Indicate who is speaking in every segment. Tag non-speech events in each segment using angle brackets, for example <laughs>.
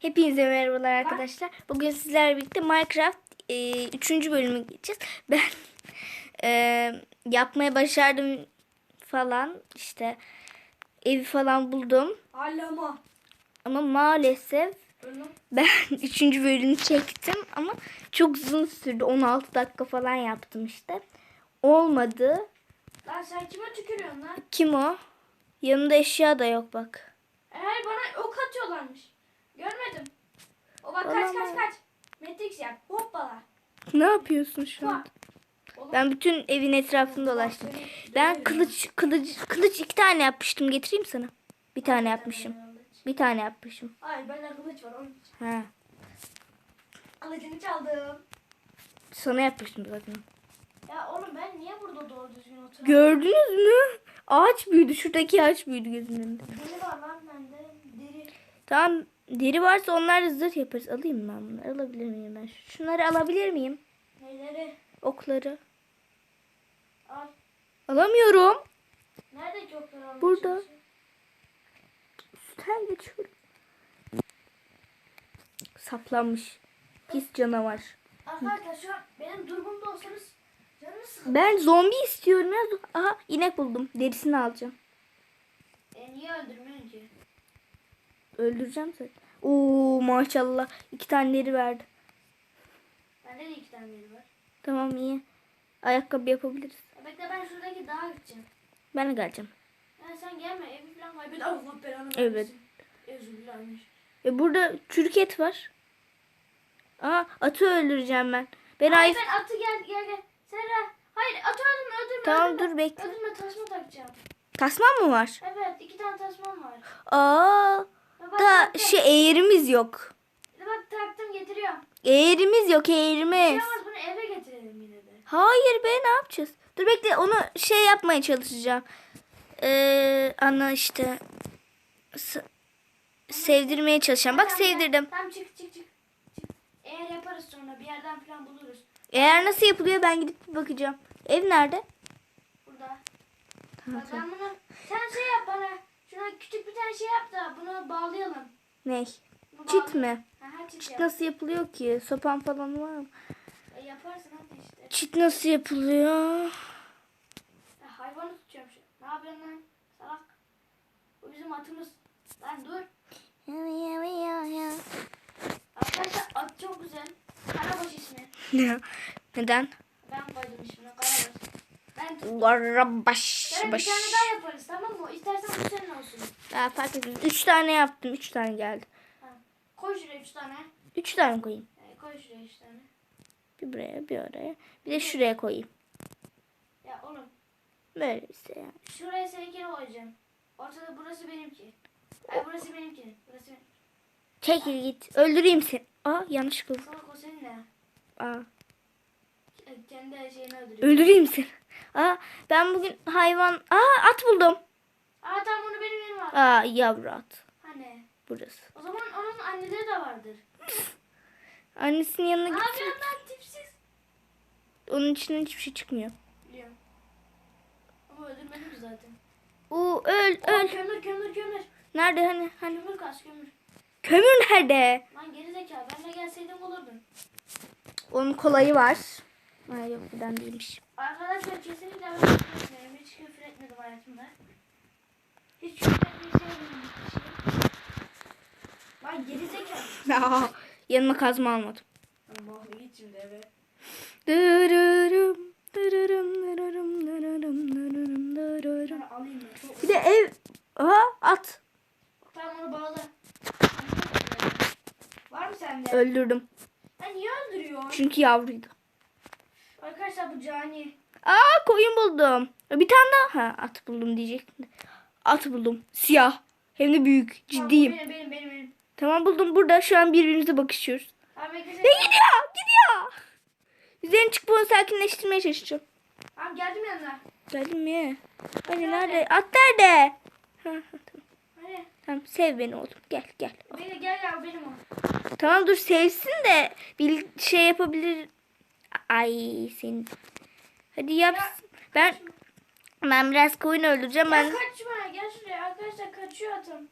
Speaker 1: Hepinize merhabalar arkadaşlar. Bugün sizlerle birlikte Minecraft 3. bölümü geçeceğiz. <laughs> Ben e, yapmaya başardım falan işte evi falan buldum.
Speaker 2: Allama.
Speaker 1: Ama maalesef
Speaker 2: Ölüm.
Speaker 1: ben <laughs> 3. bölümü çektim ama çok uzun sürdü. 16 dakika falan yaptım işte. Olmadı.
Speaker 2: Lan sen kime tükürüyorsun lan?
Speaker 1: Kim o? Yanında eşya da yok bak.
Speaker 2: Eğer bana ok atıyorlarmış. Görmedim. O bak kaç kaç kaç. Matrix yap. Hoppala.
Speaker 1: Ne yapıyorsun şu an? Ben bütün evin etrafını dolaştım. Ben kılıç kılıç kılıç iki tane yapmıştım. Getireyim sana. Bir tane yapmışım. Bir tane yapmışım.
Speaker 2: Hayır bende kılıç var onun için.
Speaker 1: Ha.
Speaker 2: Kılıcını çaldım.
Speaker 1: Sana yapmıştım zaten.
Speaker 2: Ya oğlum ben niye burada doğru düzgün oturuyorum?
Speaker 1: Gördünüz mü? Ağaç büyüdü. Şuradaki ağaç büyüdü gözümün önünde.
Speaker 2: Deri var lan bende.
Speaker 1: Tamam. Deri varsa onlar zırh yaparız. Alayım mı ben bunları. Alabilir miyim ben? Şunları alabilir miyim?
Speaker 2: Neleri?
Speaker 1: Okları.
Speaker 2: Al.
Speaker 1: Alamıyorum.
Speaker 2: Nerede okları almaya
Speaker 1: Burada. Üstten geçiyorum. Saplanmış. Pis canavar.
Speaker 2: Arkadaşlar şu an benim durumumda olsanız canınız sıkılır.
Speaker 1: Ben zombi istiyorum ya. Aha inek buldum. Derisini alacağım.
Speaker 2: E niye öldürmüyorsun?
Speaker 1: Öldüreceğim zaten. Oo maşallah. iki tane deri verdi.
Speaker 2: Bende de iki tane deri var.
Speaker 1: Tamam iyi. Ayakkabı yapabiliriz.
Speaker 2: Ya bekle ben şuradaki dağa gideceğim.
Speaker 1: Ben de geleceğim.
Speaker 2: Ya sen gelme evi falan kaybet. Allah belanı
Speaker 1: Evet.
Speaker 2: Ezülürlermiş.
Speaker 1: E burada çürük et var. Aa atı öldüreceğim ben. Ben
Speaker 2: Hayır
Speaker 1: ay
Speaker 2: ben atı gel gel gel. Serra. Hayır atı öldürme öldürme.
Speaker 1: Tamam
Speaker 2: öldürme.
Speaker 1: dur bekle.
Speaker 2: Öldürme tasma takacağım.
Speaker 1: Tasman mı var?
Speaker 2: Evet iki tane tasmam var.
Speaker 1: Aa da şey eğerimiz yok.
Speaker 2: Bak taktım getiriyorum.
Speaker 1: Eğerimiz yok eğerimiz.
Speaker 2: şey olmaz bunu eve getirelim yine de.
Speaker 1: Hayır be ne yapacağız? Dur bekle onu şey yapmaya çalışacağım. Ee, ana işte s- sevdirmeye çalışacağım. Bak
Speaker 2: Tamam,
Speaker 1: sevdirdim.
Speaker 2: Tamam çık çık çık. çık. Eğer yaparız sonra bir yerden falan buluruz.
Speaker 1: Eğer nasıl yapılıyor ben gidip bir bakacağım. Ev nerede?
Speaker 2: Burada. Bak ben bunu sen şey yap bana. Şuna küçük bir tane şey yap da bunu bağlayalım.
Speaker 1: Ne?
Speaker 2: Bunu
Speaker 1: Çit
Speaker 2: bağlayalım.
Speaker 1: mi?
Speaker 2: Aha çit
Speaker 1: Çit
Speaker 2: yap.
Speaker 1: nasıl yapılıyor ki? Sopan falan var mı?
Speaker 2: E, yaparsın hadi işte.
Speaker 1: Çit nasıl yapılıyor?
Speaker 2: Ya, hayvanı tutacağım şu. Ne yapıyorsun lan? Salak. Bu bizim atımız. Lan dur. Arkadaşlar at çok güzel. Karabaş ismi.
Speaker 1: Neden?
Speaker 2: Ben koydum ismini Karabaş. Ben tuttum.
Speaker 1: Garabaş.
Speaker 2: Sonra bir
Speaker 1: baş.
Speaker 2: tane daha yaparız tamam mı? İstersen bu senin olsun.
Speaker 1: Daha fark etmez. Üç tane yaptım. Üç tane geldi.
Speaker 2: Koy şuraya üç tane.
Speaker 1: Üç tane koyayım.
Speaker 2: E, koy şuraya üç tane.
Speaker 1: Bir buraya bir oraya. Bir de şuraya koyayım.
Speaker 2: Ya oğlum
Speaker 1: Böyle işte yani.
Speaker 2: şuraya seninkini koyacağım. Ortada burası benimki. Ay burası benimki. Burası benim.
Speaker 1: Çekil git. Öldüreyim seni. Aa yanlış kıldım.
Speaker 2: Salak o senin de.
Speaker 1: Aa.
Speaker 2: Kendi şeyini öldürüyor.
Speaker 1: Öldüreyim seni. Aa ben bugün hayvan... Aa at buldum.
Speaker 2: Aa tamam onu benim yerim var.
Speaker 1: Aa yavru at.
Speaker 2: Hani.
Speaker 1: Burası.
Speaker 2: O zaman onun anneleri de vardır. <laughs>
Speaker 1: Annesinin yanına
Speaker 2: Ne
Speaker 1: git.
Speaker 2: yapıyorsun lan tipsiz?
Speaker 1: Onun içinden hiçbir şey çıkmıyor.
Speaker 2: Biliyorum. Ama öldürmedim zaten.
Speaker 1: Oo öl
Speaker 2: Aa,
Speaker 1: öl.
Speaker 2: kömür kömür kömür.
Speaker 1: Nerede hani hani?
Speaker 2: Kömür kas kömür.
Speaker 1: Kömür nerede?
Speaker 2: Lan geri zekalı ben de gelseydim olurdun.
Speaker 1: Onun kolayı var. Ha yok buradan değilmiş.
Speaker 2: Arkadaşlar kesinlikle küfür etmiyorum. Hiç küfür etmedim hayatımda. Hiç küfür etmeyi sevmiyorum. şey. Lan geri zekalı.
Speaker 1: Aa, <laughs> yanıma kazma almadım.
Speaker 2: Allah git şimdi eve.
Speaker 1: Dırırım, dırırım, dırırım, dırırım, dırırım, dırırım. Bir de ev... Aha at.
Speaker 2: Tamam onu bağla. Var mı sende?
Speaker 1: Öldürdüm.
Speaker 2: Lan niye öldürüyorsun?
Speaker 1: Çünkü yavruydu.
Speaker 2: Arkadaşlar bu cani.
Speaker 1: Aa koyun buldum. Bir tane daha. Ha at buldum diyecektim. At buldum. Siyah. Hem de büyük. Ciddiyim.
Speaker 2: Tamam, benim benim benim benim.
Speaker 1: Tamam buldum. Burada şu an birbirimize bakışıyoruz. Ne gidiyor? Gidiyor. Üzerine çıkıp onu sakinleştirmeye çalışacağım.
Speaker 2: Tamam geldim yanına.
Speaker 1: Geldim mi? Hani nerede? At nerede? Ha, ha, tamam.
Speaker 2: Hadi.
Speaker 1: Tamam sev beni oğlum. Gel gel.
Speaker 2: Beni gel ya benim o.
Speaker 1: Tamam dur sevsin de bir şey yapabilir. Ay senin. Hadi yap.
Speaker 2: Ya,
Speaker 1: Ben ben biraz koyun öldüreceğim.
Speaker 2: Ben... Kaçma gel şuraya arkadaşlar kaçıyor atım.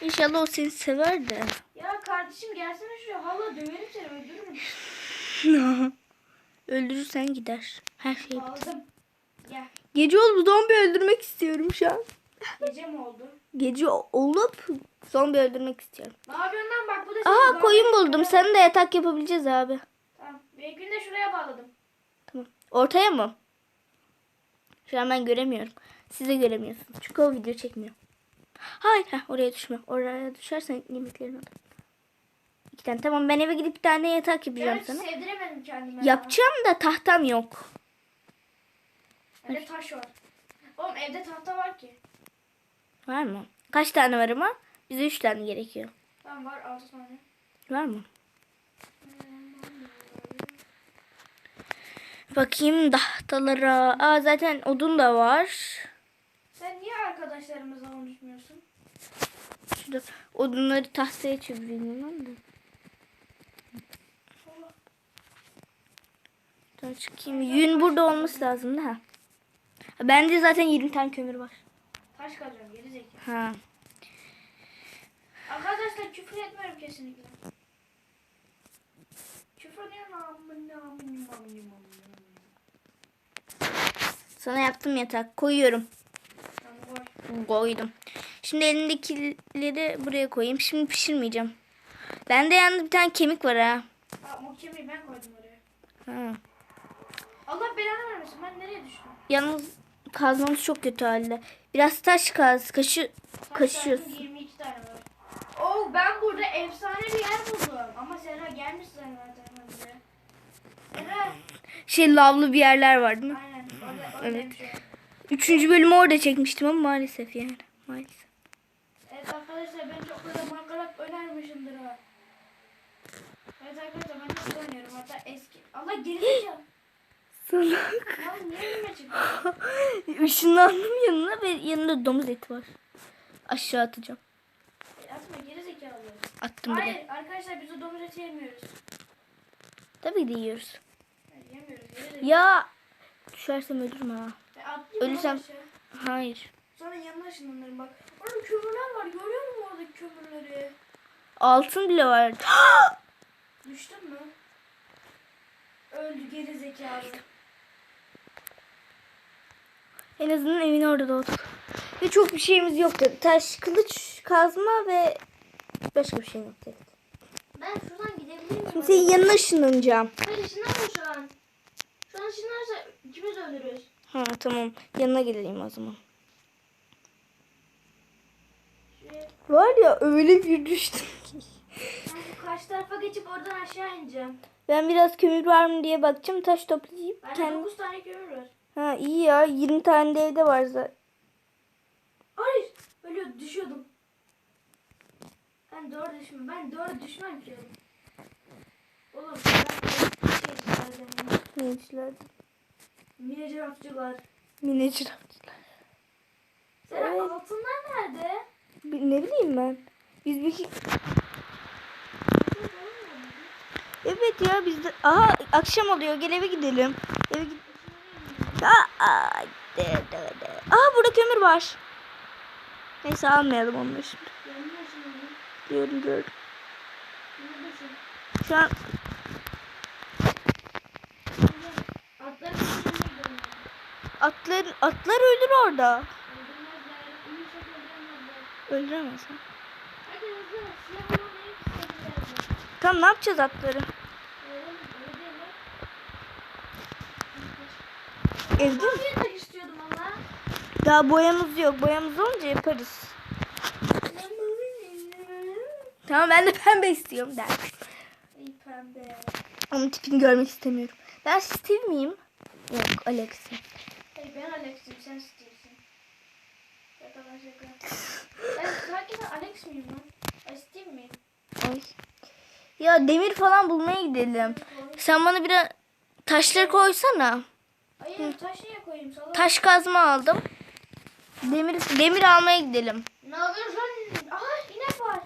Speaker 1: inşallah o seni sever de.
Speaker 2: kardeşim gelsene şuraya. Valla döverim seni öldürürüm. <laughs>
Speaker 1: Öldürürsen gider. Her şey biter.
Speaker 2: Aldım. Gel.
Speaker 1: Gece oldu zombi öldürmek istiyorum şu an.
Speaker 2: Gece mi oldu?
Speaker 1: Gece olup zombi öldürmek istiyorum.
Speaker 2: Ne yapıyorsun lan bak bu da
Speaker 1: Aha koyun buldum. Sen de yatak yapabileceğiz abi.
Speaker 2: Beykünü de şuraya bağladım.
Speaker 1: Tamam. Ortaya mı? Şu an ben göremiyorum. Siz de göremiyorsunuz. Çünkü o video çekmiyor. Hayır. Heh, oraya düşme. Oraya düşersen yemeklerini alırım. İki tane. Tamam ben eve gidip bir tane yatak yapacağım
Speaker 2: Ben
Speaker 1: sana.
Speaker 2: sevdiremedim kendime. ya.
Speaker 1: Yapacağım da tahtam yok.
Speaker 2: Evde taş var. Oğlum evde tahta var ki.
Speaker 1: Var mı? Kaç tane var ama? Bize üç tane gerekiyor.
Speaker 2: Tamam var altı tane.
Speaker 1: Var mı? Bakayım tahtalara. Aa zaten odun da var.
Speaker 2: Sen niye arkadaşlarımızla konuşmuyorsun?
Speaker 1: Şurada odunları tahtaya çevireyim hemen de. Daha çıkayım. Yün burada olması lazım da. Bende zaten 20 tane kömür var.
Speaker 2: Taş kazacağım geri zekalı.
Speaker 1: Ha.
Speaker 2: Arkadaşlar küfür etmiyorum kesinlikle. Küfür ediyorum amına amına amına amına.
Speaker 1: Sana yaptım yatak. Koyuyorum. Koydum. Şimdi elindekileri buraya koyayım. Şimdi pişirmeyeceğim. Bende yalnız bir tane kemik var ha.
Speaker 2: Aa, o kemiği ben koydum oraya.
Speaker 1: ha.
Speaker 2: Allah belanı vermesin ben nereye düştüm?
Speaker 1: Yalnız kazmamız çok kötü halde. Biraz taş kaz. Kaşı,
Speaker 2: Taş
Speaker 1: kaşıyorsun.
Speaker 2: zaten 22 tane var. Oo ben burada efsane bir yer buldum. Ama Serra gelmiş zaten. Serra.
Speaker 1: Şey lavlı bir yerler var değil mi?
Speaker 2: Aynen.
Speaker 1: Evet. Üçüncü bölümü orada çekmiştim ama maalesef yani. Maalesef.
Speaker 2: Evet arkadaşlar ben çok böyle Minecraft önermişimdir ha. Evet arkadaşlar ben çok oynuyorum hatta eski. Allah gerizekalı.
Speaker 1: Salak.
Speaker 2: Ya niye önüme çıktı? <laughs>
Speaker 1: Işınlandım yanına ve yanında domuz eti var. Aşağı atacağım.
Speaker 2: Atma gerizekalı.
Speaker 1: Attım bile.
Speaker 2: Hayır arkadaşlar biz o domuz eti yemiyoruz.
Speaker 1: Tabii de yiyoruz.
Speaker 2: Hayır, yemiyoruz.
Speaker 1: Ya düşersem ölürüm ha.
Speaker 2: E,
Speaker 1: Ölürsem-. Hayır.
Speaker 2: Sonra yanına ışınlanırım bak. Orada kömürler var görüyor musun oradaki kömürleri?
Speaker 1: Altın bile var. <gasps>
Speaker 2: Düştün mü? Öldü gerizekalı.
Speaker 1: En azından evin orada doğduk. Ve çok bir şeyimiz yoktu. Taş, kılıç, kazma ve başka bir şey yoktu.
Speaker 2: Ben şuradan gidebilir miyim?
Speaker 1: Şimdi senin yanına ışınlanacağım.
Speaker 2: Hayır ışınlanma şu an. Şu an ışınlanırsa ikimiz ölürüz.
Speaker 1: Ha tamam. Yanına geleyim o zaman.
Speaker 2: Şuraya,
Speaker 1: Var ya öyle bir düştüm ki.
Speaker 2: ben karşı tarafa geçip oradan aşağı ineceğim.
Speaker 1: Ben biraz kömür var mı diye bakacağım. Taş toplayıp
Speaker 2: Bende
Speaker 1: kendim.
Speaker 2: 9 tane kömür var.
Speaker 1: Ha iyi ya. 20 tane de evde var zaten.
Speaker 2: Hayır. Ölüyor düşüyordum. Ben doğru düşmem. Ben doğru düşmem ki oğlum. Ben şey zaten.
Speaker 1: Mineciler.
Speaker 2: Mineci rafçılar.
Speaker 1: Mineciler.
Speaker 2: Sen
Speaker 1: Evet.
Speaker 2: altınlar nerede?
Speaker 1: Bi- Ne bileyim ben. Biz bir Evet ya biz de... Aha akşam oluyor. Gel eve gidelim. Eve gid... Aa, de, de, de. Aha burada kömür var. Neyse almayalım onları şimdi.
Speaker 2: Oğlum.
Speaker 1: Gördüm? Şu an
Speaker 2: Atları kaçırmaya
Speaker 1: atlar, atlar ölür orada. Öldüremez ha. Tamam ne yapacağız atları?
Speaker 2: Ama.
Speaker 1: Daha boyamız yok. Boyamız olunca yaparız. Tamam ben de pembe istiyorum der.
Speaker 2: İyi pembe.
Speaker 1: Onun tipini görmek istemiyorum. Ben Steve miyim? Yok Alex'i.
Speaker 2: Ben Alex'im sen Steve'sin. Şaka lan şaka. Ben hakikaten Alex miyim lan? Ay Steve miyim?
Speaker 1: Ay. Ya demir falan bulmaya gidelim. Sen bana biraz taşları koysana.
Speaker 2: Hayır taş niye koyayım salak?
Speaker 1: Taş kazma aldım. Demir demir almaya gidelim.
Speaker 2: Ne yapıyorsun lan? Aha inek var.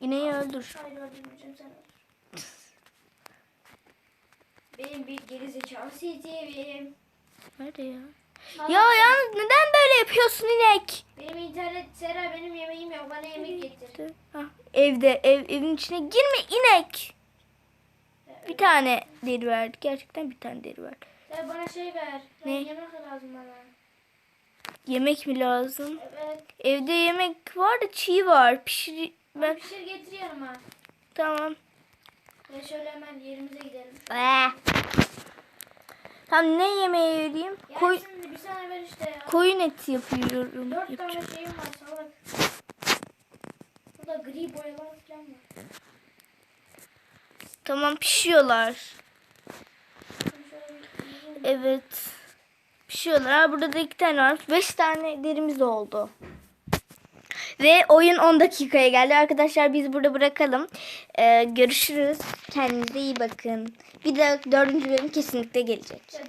Speaker 1: İneği öldür.
Speaker 2: Hayır öldürmeyeceğim sen öldür. Benim bir geri zekalı CC'vim.
Speaker 1: Nerede ya? Ya yalnız neden böyle yapıyorsun inek?
Speaker 2: Benim internet Sera benim yemeğim yok. Bana yemek getir.
Speaker 1: Hah, Evde ev evin içine girme inek. Bir tane deri verdi. Gerçekten bir tane deri verdi.
Speaker 2: Sen bana şey ver.
Speaker 1: Ne?
Speaker 2: Yemek lazım bana.
Speaker 1: Yemek mi lazım?
Speaker 2: Evet.
Speaker 1: Evde yemek var da çiğ var. Pişir
Speaker 2: Ben pişir getir yanıma.
Speaker 1: tamam.
Speaker 2: Ve şöyle hemen yerimize gidelim.
Speaker 1: Ee. Tamam ne yemeği vereyim?
Speaker 2: Ya
Speaker 1: Koy,
Speaker 2: şimdi bir tane ver işte ya.
Speaker 1: koyun eti yapıyorum.
Speaker 2: Dört
Speaker 1: Yapacağım.
Speaker 2: tane şeyim var salak. Burada gri boyalar falan var.
Speaker 1: Tamam pişiyorlar. Evet. Pişiyorlar. Ha, burada da iki tane var. Beş tane derimiz oldu. Ve oyun 10 dakikaya geldi. Arkadaşlar biz burada bırakalım. Ee, görüşürüz. Kendinize iyi bakın. Bir de dördüncü bölüm kesinlikle gelecek.